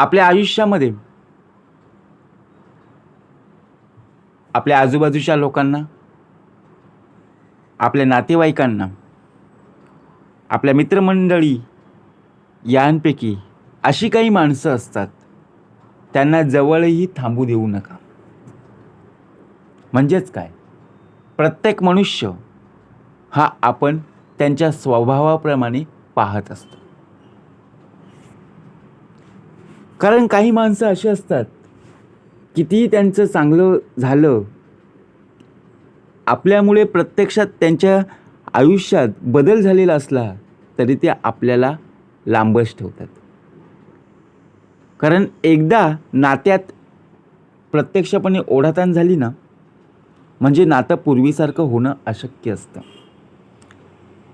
आपल्या आयुष्यामध्ये आपल्या आजूबाजूच्या लोकांना आपल्या नातेवाईकांना आपल्या मित्रमंडळी यांपैकी अशी काही माणसं असतात त्यांना जवळही थांबू देऊ नका. म्हणजेच काय? प्रत्येक मनुष्य हा आपण त्यांच्या स्वभावाप्रमाणे पाहत असतो. कारण काही माणसं अशी असतात कितीही त्यांचं चांगलं झालं आपल्यामुळे प्रत्यक्षात त्यांच्या आयुष्यात बदल झालेला असला तरी ते आपल्याला लांबच ठेवतात. कारण एकदा नात्यात प्रत्यक्षपणे ओढाताण झाली ना म्हणजे नातं पूर्वीसारखं होणं अशक्य असतं.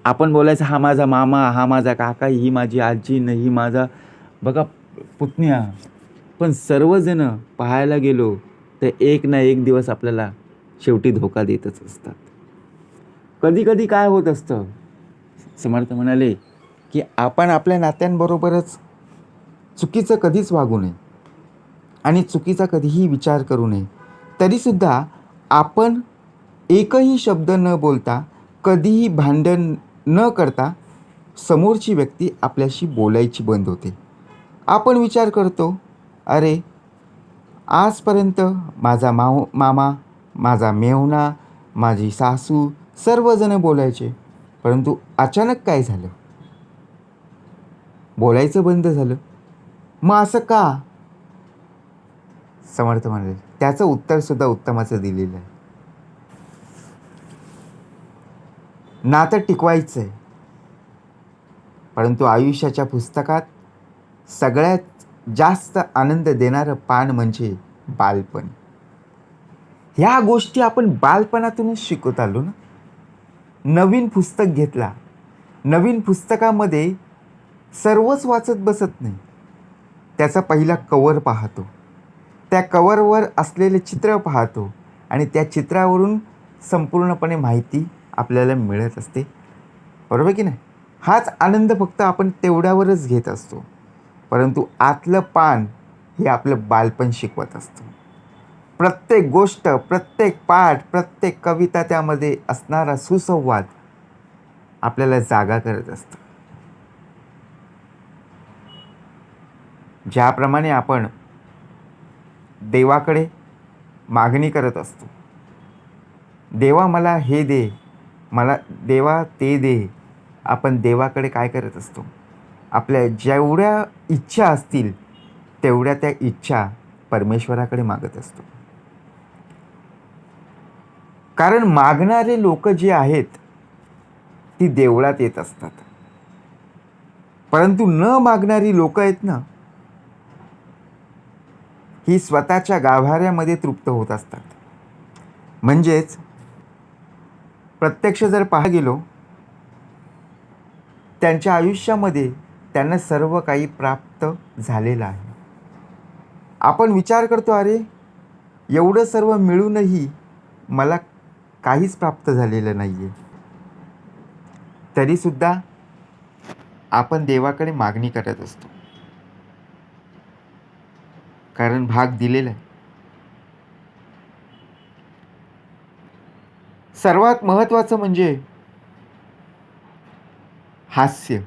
आपण बोलायचं हा माझा मामा हा माझा काका ही माझी आजी न ही माझा बघा पुतण्या. पण सर्वजण पाहायला गेलो तर एक ना एक दिवस आपल्याला शेवटी धोका देतच असतात. कधी कधी काय होत असतं? समर्थ म्हणाले की आपण आपल्या नात्यांबरोबरच चुकीचं कधीच वागू नये आणि चुकीचा कधीही विचार करू नये. तरीसुद्धा आपण एकही शब्द न बोलता कधीही भांडण न करता समोरची व्यक्ती आपल्याशी बोलायची बंद होते. आपण विचार करतो अरे आजपर्यंत माझा माव मामा माझा मेहुणा माझी सासू सर्वजण बोलायचे परंतु अचानक काय झालं? बोलायचं बंद झालं. मग असं का? समर्थ म्हणाले. त्याचं उत्तरसुद्धा उत्तमाचं दिलेलं आहे. नातं टिकवायचं आहे परंतु आयुष्याच्या पुस्तकात सगळ्यात जास्त आनंद देणारं पान म्हणजे बालपण. ह्या गोष्टी आपण बालपणातूनच शिकत आलो ना. नवीन पुस्तक घेतला. नवीन पुस्तकामध्ये सर्वच वाचत बसत नाही. त्याचा पहिला कवर पाहतो. त्या कवरवर असलेले चित्र पाहतो आणि त्या चित्रावरून संपूर्णपणे माहिती आपल्याला मिळत असते. बरोबर की नाही? हाच आनंद फक्त आपण तेवढ्यावरच घेत असतो. परंतु आतलं पान हे आपलं बालपण शिकवत असतं. प्रत्येक गोष्ट प्रत्येक पाठ प्रत्येक कविता त्यामध्ये असणारा सुसंवाद आपल्याला जागा करत असतं. ज्याप्रमाणे आपण देवाकडे मागणी करत असतो. देवा मला हे दे मला देवा ते दे आपण देवाकडे काय करत असतो? आपल्या जेवढ्या इच्छा असतील तेवढ्या त्या इच्छा परमेश्वराकडे मागत असतो. कारण मागणारे लोक जे आहेत ती देवळात येत असतात. परंतु न मागणारी लोक आहेत ना ही स्वतःच्या गाभाऱ्यामध्ये तृप्त होत असतात. म्हणजेच प्रत्यक्ष जर पाहा गेलो त्यांच्या आयुष्यामध्ये त्यांना सर्व काही प्राप्त झालेलं आहे. आपण विचार करतो अरे एवढं सर्व मिळूनही मला काहीच प्राप्त झालेलं नाही आहे तरीसुद्धा आपण देवाकडे मागणी करत असतो. कारण भाग दिलेला आहे. सर्वात महत्त्वाचं म्हणजे हास्य.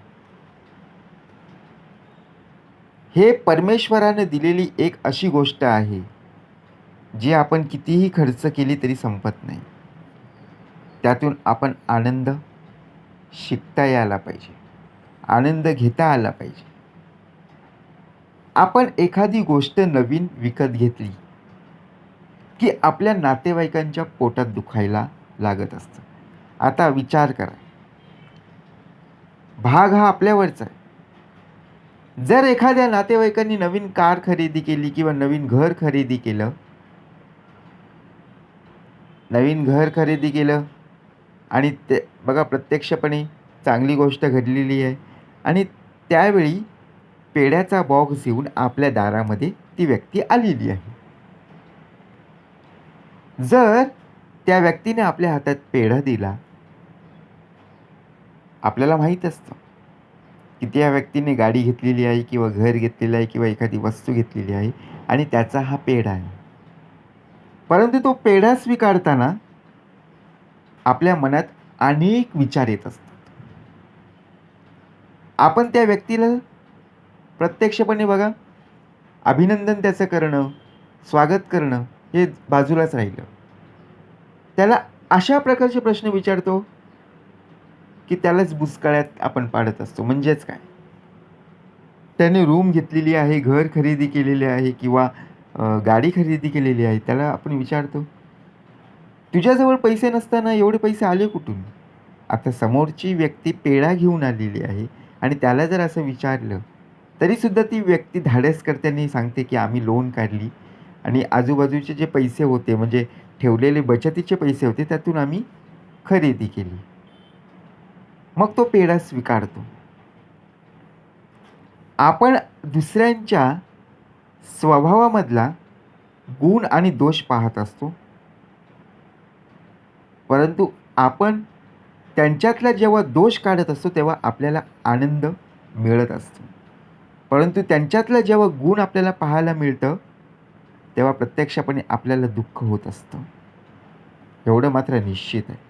हे परमेश्वरानं दिलेली एक अशी गोष्ट आहे जी आपण कितीही खर्च केली तरी संपत नाही. त्यातून आपण आनंद शिकता यायला पाहिजे. आनंद घेता आला पाहिजे. आपण एखादी गोष्ट नवीन विकत घेतली की आपल्या नातेवाईकांच्या पोटात दुखायला लागत असतं. आता विचार करा. भाग हा आपल्यावरचा आहे. जर एखाद्या नातेवाईकांनी नवीन कार खरेदी केली किंवा नवीन घर खरेदी केलं नवीन घर खरेदी केलं आणि ते बघा प्रत्यक्षपणे चांगली गोष्ट घडलेली आहे आणि त्यावेळी पेढ्याचा बॉक्स येऊन आपल्या दारामध्ये ती व्यक्ती आलेली आहे. जर त्या व्यक्तीने आपल्या हातात पेढा दिला आपल्याला माहीत असतं की त्या व्यक्तीने गाडी घेतलेली आहे किंवा घर घेतलेलं आहे किंवा एखादी वस्तू घेतलेली आहे आणि त्याचा हा पेढा आहे. परंतु तो पेढा स्वीकारताना आपल्या मनात अनेक विचार येत असतात. आपण त्या व्यक्तीला प्रत्यक्षपणे बघा अभिनंदन त्याचं करणं स्वागत करणं हे बाजूलाच राहिलं. त्याला अशा प्रकारचे प्रश्न विचारतो की त्यालाच बुचकाळ्यात आपण पाडत असतो. म्हणजेच काय? त्याने रूम घेतलेली आहे घर खरेदी केलेले आहे किंवा गाडी खरेदी केलेली आहे त्याला आपण विचारतो तुझ्याजवळ पैसे नसताना एवढे पैसे आले कुठून? आता समोरची व्यक्ती पेढा घेऊन आलेली आहे आणि त्याला जर असं विचारलं तरीसुद्धा ती व्यक्ती धाडस करताना सांगते की आम्ही लोन काढली आणि आजूबाजूचे जे पैसे होते म्हणजे ठेवलेले बचतीचे पैसे होते त्यातून आम्ही खरेदी केली. मग तो पेढा स्वीकारतो. आपण दुसऱ्यांच्या स्वभावामधला गुण आणि दोष पाहत असतो. परंतु आपण त्यांच्यातला जेव्हा दोष काढत असतो तेव्हा आपल्याला आनंद मिळत असतो. परंतु त्यांच्यातलं जेव्हा गुण आपल्याला पाहायला मिळतं तेव्हा प्रत्यक्षपणे आपल्याला दुःख होत असतं. एवढं मात्र निश्चित आहे.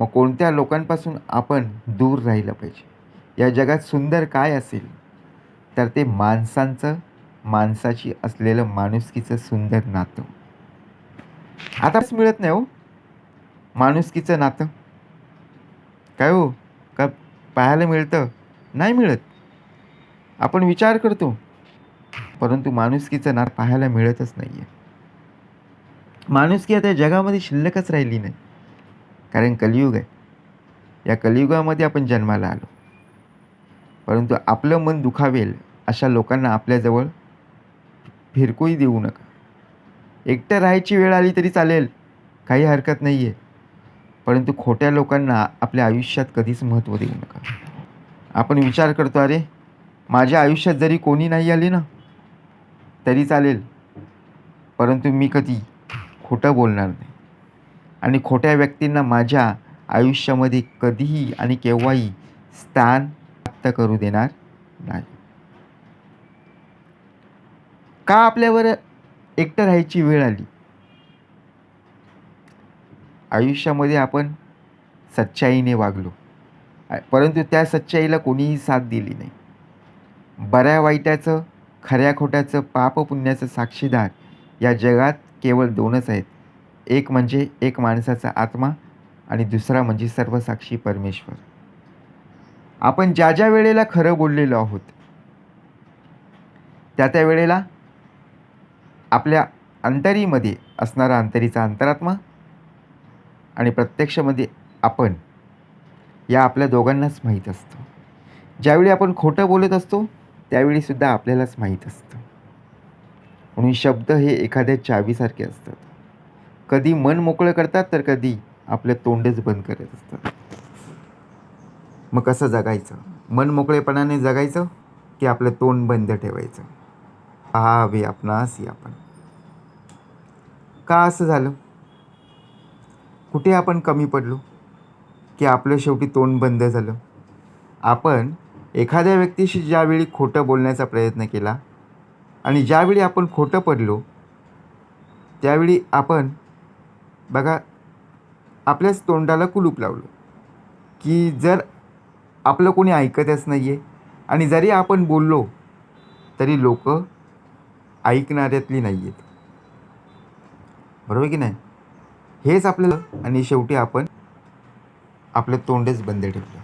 मग कोणत्या लोकांपासून आपण दूर राहिलं पाहिजे? या जगात सुंदर काय असेल? तर ते माणसांचं माणसाची असलेलं माणुसकीचं सुंदर नातं. आताच मिळत नाही हो. माणुसकीचं नातं. काय हो? का पाहायला मिळतं? नाही मिळत. आपण विचार करतो. परंतु माणुसकीचं नातं पाहायला मिळतच नाही आहे माणुसकी आता जगामध्ये शिल्लकच राहिली नाही. कारण कलियुग आहे. या कलियुगामध्ये आपण जन्माला आलो. परंतु आपलं मन दुखावेल अशा लोकांना आपल्याजवळ फिरकूही देऊ नका. एकटं राहायची वेळ आली तरी चालेल काही हरकत नाही आहे परंतु खोट्या लोकांना आपल्या आयुष्यात कधीच महत्त्व देऊ नका. आपण विचार करतो अरे माझ्या आयुष्यात जरी कोणी नाही आले ना तरी चालेल. परंतु मी कधी खोटं बोलणार नाही. आणि खोट्या व्यक्तींना माझ्या आयुष्यामध्ये कधीही आणि केव्हाही स्थान प्राप्त करू देणार नाही. का आपल्यावर एकटं राहायची वेळ आली? आयुष्यामध्ये आपण सच्चाईने वागलो. परंतु त्या सच्चाईला कोणीही साथ दिली नाही. बऱ्या वाईटाचं खऱ्या खोट्याचं पाप पुण्याचं साक्षीदार या जगात केवळ दोनच आहेत. एक म्हणजे एक माणसाचा आत्मा आणि दुसरा म्हणजे सर्वसाक्षी परमेश्वर. आपण ज्या ज्या वेळेला खरं बोललेलो आहोत त्या त्या वेळेला आपल्या अंतरीमध्ये असणारा अंतरीचा अंतरात्मा आणि प्रत्यक्षमध्ये आपण या आपल्या दोघांनाच माहीत असतो. ज्यावेळी आपण खोटं बोलत असतो त्यावेळीसुद्धा आपल्यालाच माहीत असतं. म्हणून शब्द हे एखाद्या चावीसारखे असतात. कधी मन मोकळं करतात तर कधी आपलं तोंडच बंद करत असतात. मग कसं जगायचं? मन मोकळेपणाने जगायचं की आपलं तोंड बंद ठेवायचं? पहावे आपणास आपण. का असं झालं? कुठे आपण कमी पडलो की आपलं शेवटी तोंड बंद झालं? आपण एखाद्या व्यक्तीशी ज्यावेळी खोटं बोलण्याचा प्रयत्न केला आणि ज्यावेळी आपण खोटं पडलो त्यावेळी आपण बघा आपल्याच तोंडाला कुलूप लावलं की जर आपलं कोणी ऐकतच नाही आहे आणि जरी आपण बोललो तरी लोक ऐकणाऱ्यातली नाही आहेत बरोबर की नाही? हेच आपल्याला आणि शेवटी आपण आपलं तोंडच बंद ठेवलं.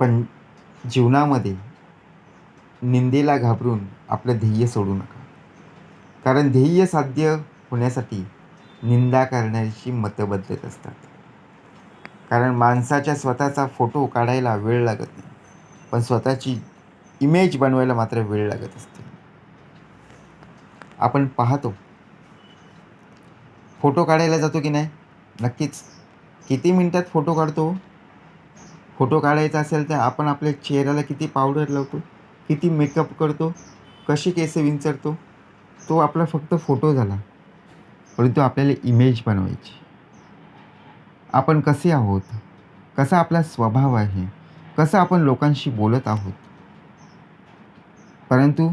पण जीवनामध्ये निंदेला घाबरून आपलं ध्येय सोडू नका. कारण ध्येय साध्य होण्यासाठी निंदा करण्याची मतं बदलत असतात. कारण माणसाच्या स्वतःचा फोटो काढायला वेळ लागत नाही पण स्वतःची इमेज बनवायला मात्र वेळ लागत असते. आपण पाहतो. फोटो काढायला जातो की नाही? नक्कीच. किती मिनटात फोटो काढतो? फोटो काढायचा असेल तर आपण आपल्या चेहऱ्याला किती पावडर लावतो? किती मेकअप करतो? कशी केस विंचरतो? तो आपला फक्त फोटो झाला. परंतु आपल्याला इमेज बनवायची. आपण कसे आहोत? कसा आपला स्वभाव आहे? कसं आपण लोकांशी बोलत आहोत? परंतु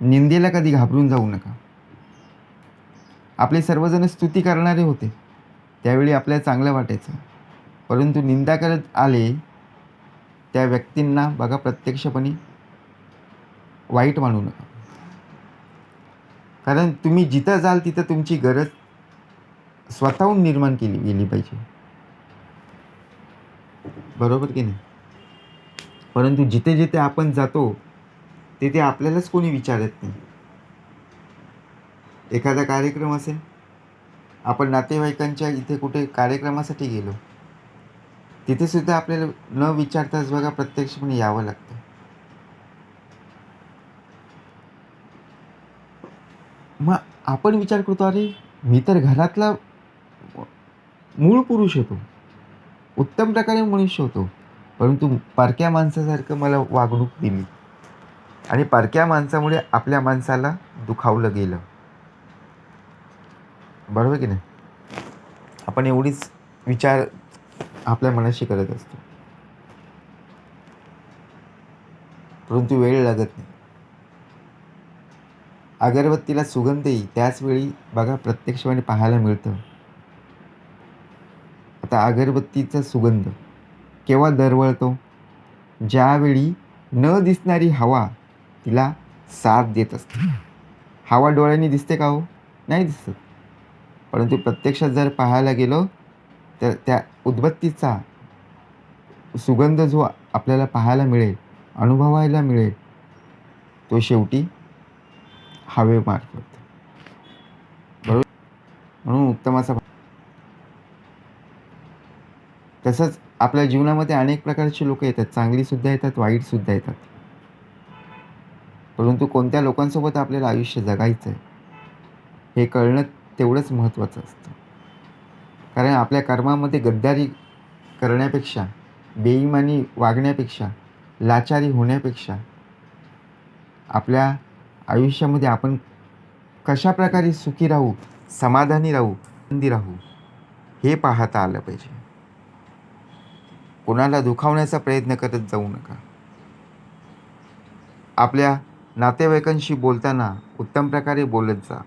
निंदेला कधी घाबरून जाऊ नका. आपले सर्वजण स्तुती करणारे होते. त्यावेळी आपल्याला चांगलं वाटायचं. परंतु निंदा करत आले त्या व्यक्तींना बघा प्रत्यक्षपणे वाईट मानू नका. कारण तुम्ही जिथं जाल तिथं तुमची गरज स्वतःहून निर्माण केली गेली पाहिजे. बरोबर की नाही? परंतु जिथे जिथे आपण जातो तिथे आपल्यालाच कोणी विचारत नाही. एखादा कार्यक्रम असेल आपण नातेवाईकांच्या इथे कुठे कार्यक्रमासाठी गेलो तिथेसुद्धा आपल्याला न विचारताच बघा प्रत्यक्षपणे यावं लागतं. मग आपण विचार करतो अरे मी तर घरातला मूळ पुरुष होतो. उत्तम प्रकारे मनुष्य होतो. परंतु परक्या माणसासारखं मला वागणूक दिली. आणि परक्या माणसामुळे आपल्या माणसाला दुखावलं गेलं. बरोबर की नाही? आपण एवढीच विचार आपल्या मनाशी करत असतो. परंतु वेळ लागत नाही. अगरबत्तीला सुगंधही त्याचवेळी बघा प्रत्यक्षपणे पाहायला मिळतं. आता अगरबत्तीचा सुगंध केव्हा दरवळतो? ज्यावेळी न दिसणारी हवा तिला साथ देत असते. हवा डोळ्यांनी दिसते का हो? नाही दिसत. परंतु प्रत्यक्षात जर पाहायला गेलो तर त्या उदबत्तीचा सुगंध जो आपल्याला पाहायला मिळेल अनुभवायला मिळेल तो शेवटी हवेमार्फत बरोबर म्हणून उत्तम असा तसंच आपल्या जीवनामध्ये अनेक प्रकारचे लोक येतात. चांगलीसुद्धा येतात वाईटसुद्धा येतात. परंतु कोणत्या लोकांसोबत आपल्याला आयुष्य जगायचं आहे हे कळणं तेवढंच महत्त्वाचं असतं. कारण आपल्या कर्मामध्ये गद्दारी करण्यापेक्षा बेईमानी वागण्यापेक्षा लाचारी होण्यापेक्षा आपल्या आयुष्यामध्ये आपण कशा प्रकारे सुखी राहू समाधानी राहू आनंदी राहू हे पाहता आलं पाहिजे. कोणाला दुखावण्याचा प्रयत्न करत जाऊ नका. आपल्या नातेवाईकांशी बोलताना उत्तम प्रकारे बोलत जा.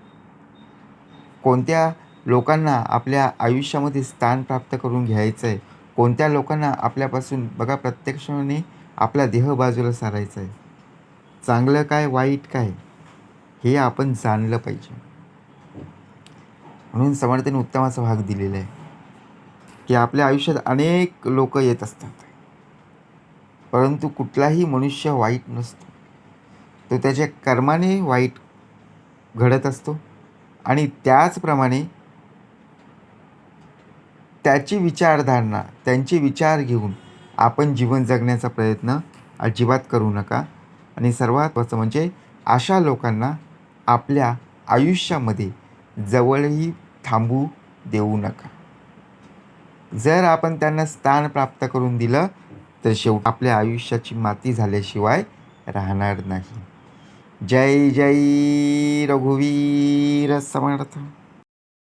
कोणत्या लोकांना आपल्या आयुष्यामध्ये स्थान प्राप्त करून घ्यायचं आहे कोणत्या लोकांना आपल्यापासून बघा प्रत्यक्षाने आपला देह बाजूला सारायचा आहे चांगलं काय वाईट काय? हे आपण जाणलं पाहिजे. म्हणून समर्थांनी उत्तमाचा भाग दिलेला आहे. की आपल्या आयुष्यात अनेक लोक येत असतात. परंतु कुठलाही मनुष्य वाईट नसतो. तो त्याच्या कर्माने वाईट घडत असतो. आणि त्याचप्रमाणे त्याची विचारधारणा त्यांचे विचार घेऊन आपण जीवन जगण्याचा प्रयत्न अजिबात करू नका. आणि सर्वात महत्त्वाचं म्हणजे अशा लोकांना आपल्या आयुष्यामध्ये जवळही थांबू देऊ नका. जर आपण त्यांना स्थान प्राप्त करून दिलं तर शेवट आपल्या आयुष्याची माती झाल्याशिवाय राहणार नाही. जय जय रघुवीर समर्थ.